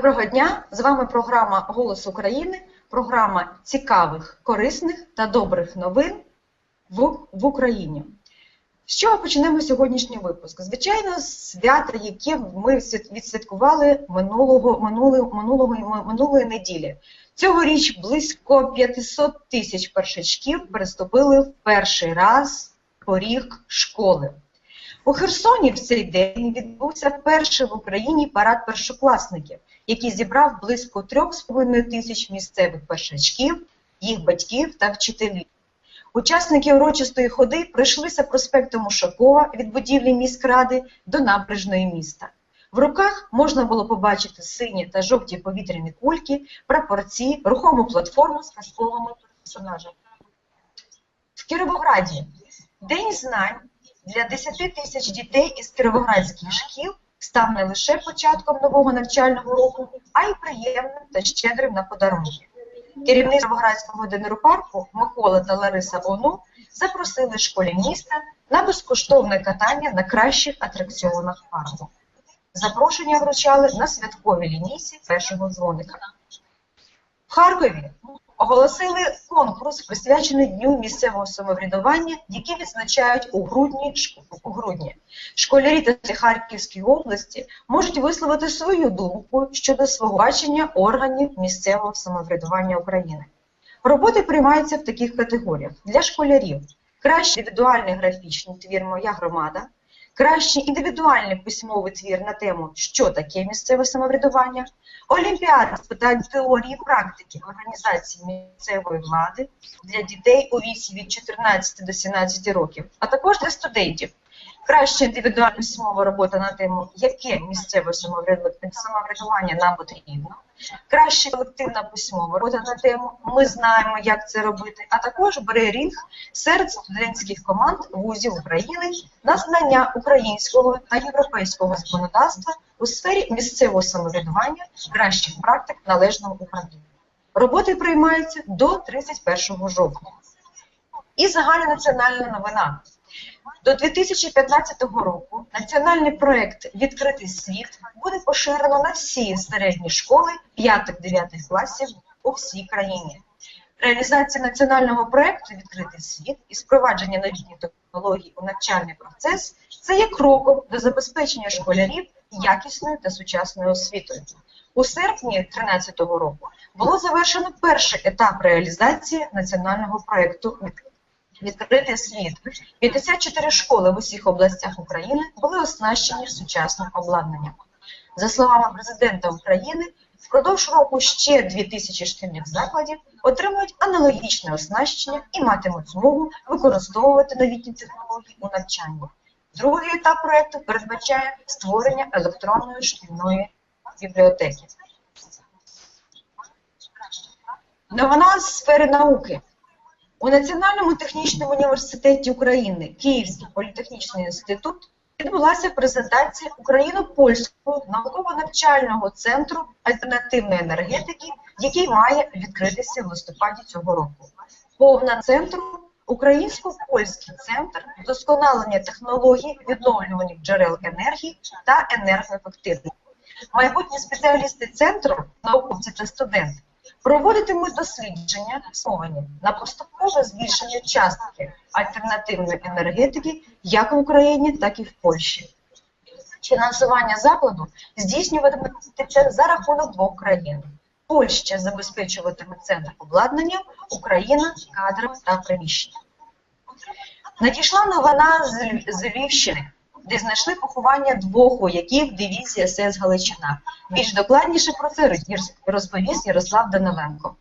Доброго дня! З вами програма Голос України, програма цікавих, корисних та добрих новин в, в Україні. З чого почнемо сьогоднішній випуск? Звичайно, свята, яке ми відсвяткували минулого, минулої, минулого, минулої неділі. Цьогоріч близько 500 тисяч першачків переступили в перший раз поріг школи. У Херсоні в цей день відбувся перший в Україні парад першокласників, який зібрав близько 3,5 тисяч місцевих першачків, їх батьків та вчителів. Учасники урочистої ходи пройшлися проспектом Ушакова від будівлі міськради до набережної міста. В руках можна було побачити сині та жовті повітряні кульки, прапорці, рухому платформу з казковими персонажами. В Кіровограді День знань для 10 тисяч дітей із кіровоградських шкіл став не лише початком нового навчального року, а й приємним та щедрим на подарунки. Керівник Кіровоградського денропарку Микола та Лариса Ону запросили школі міста на безкоштовне катання на кращих атракціонах парку. Запрошення вручали на святковій лінійці першого дзвоника. В Харкові оголосили конкурс, присвячений Дню місцевого самоврядування, який відзначають у грудні. у грудні. Школярі та Харківської області можуть висловити свою думку щодо свого бачення органів місцевого самоврядування України. Роботи приймаються в таких категоріях: для школярів кращий індивідуальний графічний твір Моя громада, кращий індивідуальний письмовий твір на тему Що таке місцеве самоврядування, Олімпіада з питань теорії і практики організації місцевої влади для дітей у віці від 14 до 17 років, а також для студентів. Краща індивідуальна письмова робота на тему, яке місцеве самовряду- самоврядування нам потрібно, краща колективна письмова робота на тему Ми знаємо, як це робити, а також брейрінг серед студентських команд вузів України на знання українського та європейського законодавства у сфері місцевого самоврядування, кращих практик належного управління. Роботи приймаються до 31 жовтня. І загальнонаціональна новина. До 2015 року національний проект Відкритий світ буде поширено на всі середні школи 5-9 класів у всій країні. Реалізація національного проекту Відкритий світ і впровадження новітніх технологій у навчальний процес це є кроком до забезпечення школярів якісною та сучасною освітою. У серпні 2013 року було завершено перший етап реалізації національного проекту Відкритий світ. 54 школи в усіх областях України були оснащені сучасним обладнанням. За словами президента України, впродовж року ще 2000 шкільних закладів отримують аналогічне оснащення і матимуть змогу використовувати новітні технології у навчанні. Другий етап проекту передбачає створення електронної шкільної бібліотеки. Новина з сфери науки. У Національному технічному університеті України Київський політехнічний інститут відбулася презентація Україно-польського науково-навчального центру альтернативної енергетики, який має відкритися в листопаді цього року. Повна центру Українсько-польський центр вдосконалення технологій відновлюваних джерел енергії та енергоефективності. Майбутні спеціалісти центру, науковці та студенти, проводитимуть дослідження сповані на поступове збільшення частки альтернативної енергетики як в Україні, так і в Польщі. Фінансування закладу здійснюватиметься за рахунок двох країн. Польща забезпечуватиме центр обладнання, Україна кадрами та приміщенням. Надійшла новина з Львівщини, де знайшли поховання двох вояків дивізії СС Галичина. Більш докладніше про це роз- розповість Ярослав Даниленко.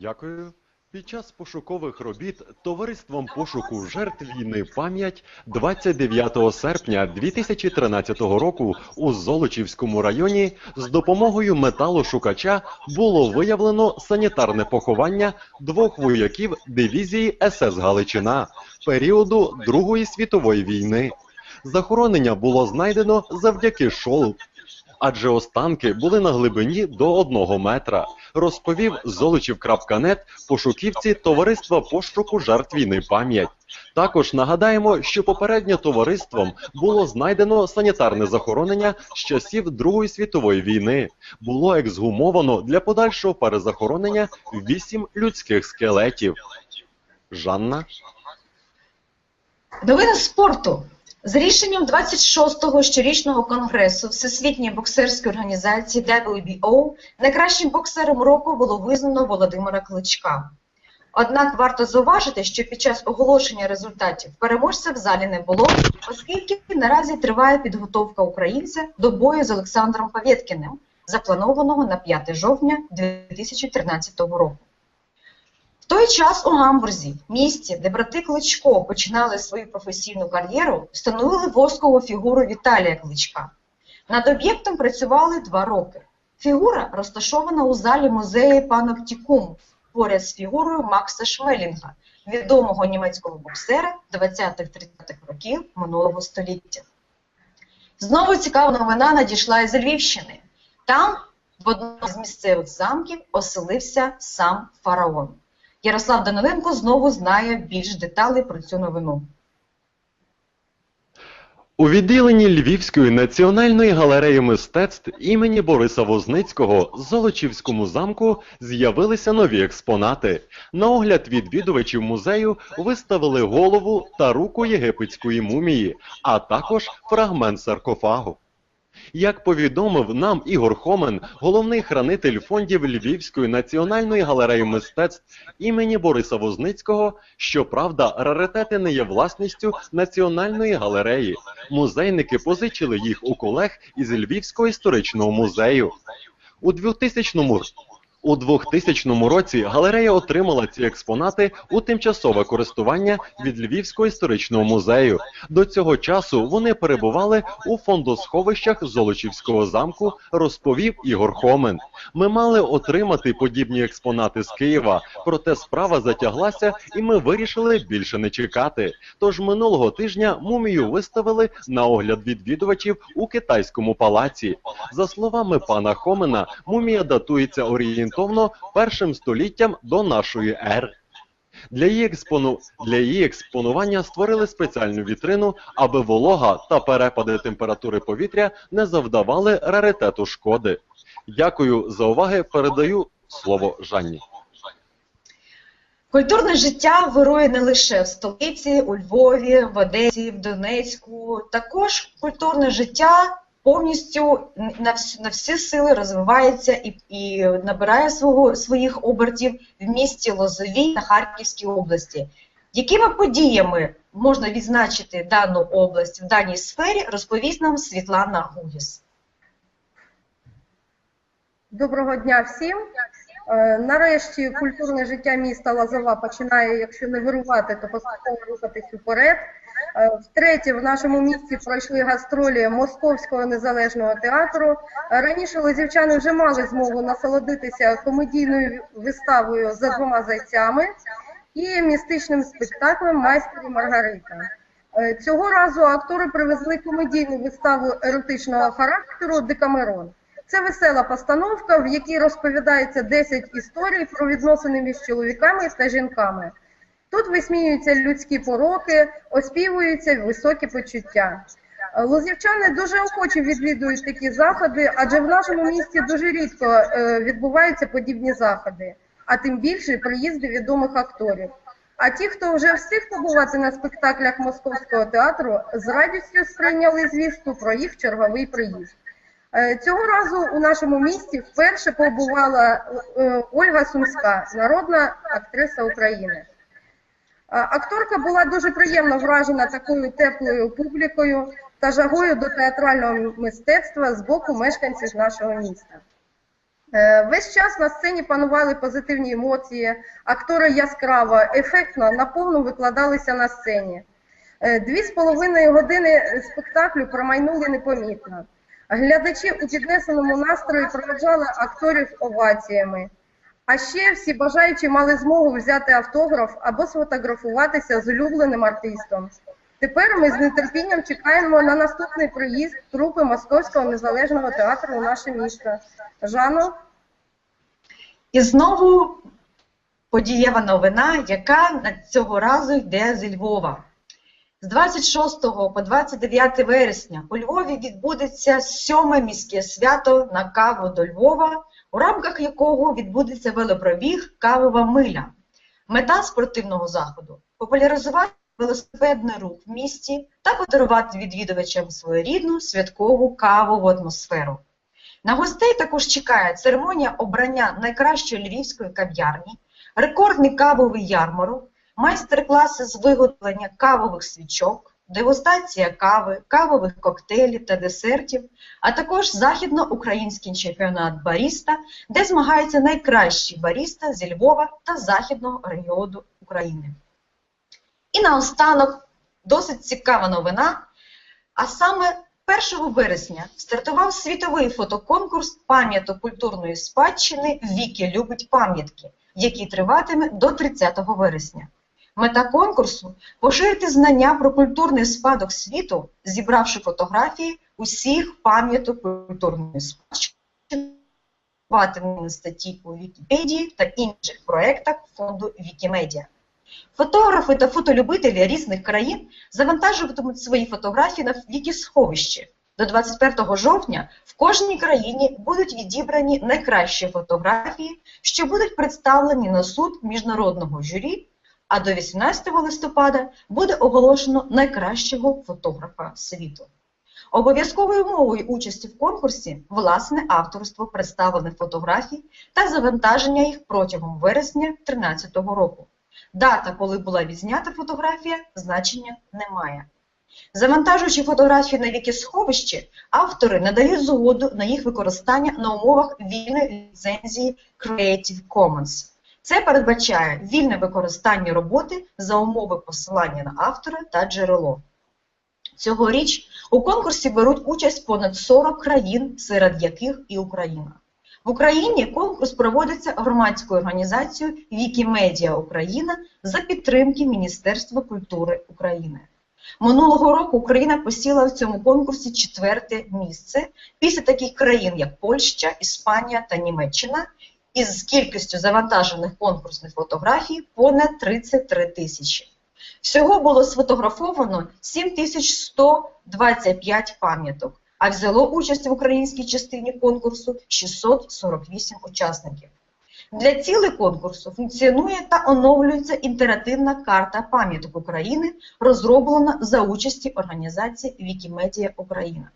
Дякую. Під час пошукових робіт товариством пошуку жертв війни пам'ять 29 серпня 2013 року у Золочівському районі з допомогою металошукача було виявлено санітарне поховання двох вояків дивізії СС Галичина періоду Другої світової війни. Захоронення було знайдено завдяки шолу, адже останки були на глибині до одного метра. розповів Золочів.нет пошуківці Товариства пошуку жертв війни пам'ять. Також нагадаємо, що попередньо товариством було знайдено санітарне захоронення з часів Другої світової війни. Було ексгумовано для подальшого перезахоронення вісім людських скелетів. Жанна. Новини спорту. З рішенням 26-го щорічного конгресу Всесвітньої боксерської організації WBO найкращим боксером року було визнано Володимира Кличка. Однак варто зауважити, що під час оголошення результатів переможця в залі не було, оскільки наразі триває підготовка українця до бою з Олександром Павєткіним, запланованого на 5 жовтня 2013 року. В той час у Гамбурзі, місті, де брати Кличко починали свою професійну кар'єру, встановили воскову фігуру Віталія Кличка. Над об'єктом працювали два роки. Фігура розташована у залі музею Паноптікум поряд з фігурою Макса Шмелінга, відомого німецького боксера 20-30-х років минулого століття. Знову цікава новина надійшла із Львівщини. Там, в одному з місцевих замків, оселився сам фараон. Ярослав Даниленко знову знає більш деталей про цю новину. У відділенні Львівської національної галереї мистецтв імені Бориса Возницького в Золочівському замку з'явилися нові експонати. На огляд відвідувачів музею виставили голову та руку єгипетської мумії, а також фрагмент саркофагу. Як повідомив нам Ігор Хомен, головний хранитель фондів Львівської національної галереї мистецтв імені Бориса Возницького, щоправда, раритети не є власністю національної галереї. Музейники позичили їх у колег із Львівського історичного музею. У 2000 у 2000 році галерея отримала ці експонати у тимчасове користування від Львівського історичного музею. До цього часу вони перебували у фондосховищах Золочівського замку, розповів Ігор Хомен. Ми мали отримати подібні експонати з Києва, проте справа затяглася, і ми вирішили більше не чекати. Тож минулого тижня мумію виставили на огляд відвідувачів у китайському палаці. За словами пана Хомена, мумія датується орієнтовно першим століттям до нашої ери. Для її, експону... Для її експонування створили спеціальну вітрину, аби волога та перепади температури повітря не завдавали раритету шкоди. Дякую за уваги. Передаю слово Жанні. Культурне життя вирує не лише в столиці, у Львові, в Одесі, в Донецьку. Також культурне життя повністю на всі, на всі сили розвивається і, і набирає свого, своїх обертів в місті Лозовій на Харківській області. Якими подіями можна відзначити дану область в даній сфері, розповість нам Світлана Гугіс. Доброго дня всім. Е, Нарешті культурне життя міста Лазова починає, якщо не вирувати, то поступово рухатись уперед. Е, Втретє, в нашому місті пройшли гастролі Московського незалежного театру. Е, Раніше лозівчани вже мали змогу насолодитися комедійною виставою за двома зайцями і містичним спектаклем Майстер і Маргарита. Е, Цього разу актори привезли комедійну виставу еротичного характеру Декамерон. Це весела постановка, в якій розповідається 10 історій про відносини між чоловіками та жінками. Тут висміюються людські пороки, оспівуються високі почуття. Е, Лозівчани дуже охоче відвідують такі заходи, адже в нашому місті дуже рідко е, відбуваються подібні заходи, а тим більше приїзди відомих акторів. А ті, хто вже встиг побувати на спектаклях Московського театру, з радістю сприйняли звістку про їх черговий приїзд. Е, Цього разу у нашому місті вперше побувала Ольга Сумська, народна актриса України. Е, Акторка була дуже приємно вражена такою теплою публікою та жагою до театрального мистецтва з боку мешканців нашого міста. Е, Весь час на сцені панували позитивні емоції, актори яскраво, ефектно, наповну викладалися на сцені. Е, Дві з половиною години спектаклю промайнули непомітно. Глядачі у піднесеному настрої проведжали акторів оваціями. А ще всі бажаючі мали змогу взяти автограф або сфотографуватися з улюбленим артистом. Тепер ми з нетерпінням чекаємо на наступний приїзд трупи Московського незалежного театру у наше місто. Жано, І знову подієва новина, яка цього разу йде зі Львова. З 26 по 29 вересня у Львові відбудеться сьоме міське свято на каву до Львова, у рамках якого відбудеться велопробіг Кавова миля. Мета спортивного заходу популяризувати велосипедний рух в місті та подарувати відвідувачам своєрідну святкову кавову атмосферу. На гостей також чекає церемонія обрання найкращої львівської кав'ярні, рекордний кавовий ярмарок, майстер-класи з виготовлення кавових свічок, дегустація кави, кавових коктейлів та десертів, а також західноукраїнський чемпіонат баріста, де змагаються найкращі баріста зі Львова та західного регіону України. І наостанок досить цікава новина. А саме 1 вересня стартував світовий фотоконкурс пам'яток культурної спадщини Віки любить пам'ятки, який триватиме до 30 вересня. Мета конкурсу поширити знання про культурний спадок світу, зібравши фотографії усіх пам'яток культурної спадщини, на статті у Вікіпедії та інших проєктах фонду Вікімедіа. Фотографи та фотолюбителі різних країн завантажуватимуть свої фотографії на Вікісховище. До 21 жовтня в кожній країні будуть відібрані найкращі фотографії, що будуть представлені на суд міжнародного журі, а до 18 листопада буде оголошено найкращого фотографа світу. Обов'язковою умовою участі в конкурсі власне авторство представлених фотографій та завантаження їх протягом вересня 2013 року. Дата, коли була відзнята фотографія, значення не має. Завантажуючи фотографії на вікісховище, автори надають згоду на їх використання на умовах вільної ліцензії Creative Commons. Це передбачає вільне використання роботи за умови посилання на автора та джерело. Цьогоріч у конкурсі беруть участь понад 40 країн, серед яких і Україна. В Україні конкурс проводиться громадською організацією Вікімедіа Україна за підтримки Міністерства культури України. Минулого року Україна посіла в цьому конкурсі четверте місце після таких країн, як Польща, Іспанія та Німеччина, із кількістю завантажених конкурсних фотографій понад 33 тисячі. Всього було сфотографовано 7125 пам'яток, а взяло участь в українській частині конкурсу 648 учасників. Для цілей конкурсу функціонує та оновлюється інтерактивна карта пам'яток України, розроблена за участі організації Вікімедія Україна.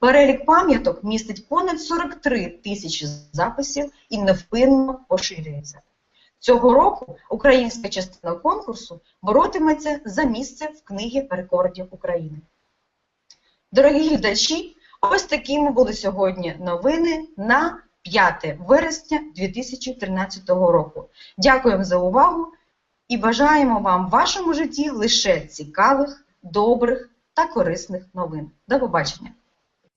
Перелік пам'яток містить понад 43 тисячі записів і невпинно поширюється. Цього року українська частина конкурсу боротиметься за місце в книгі рекордів України. Дорогі глядачі, ось такими були сьогодні новини на 5 вересня 2013 року. Дякуємо за увагу і бажаємо вам в вашому житті лише цікавих, добрих та корисних новин. До побачення!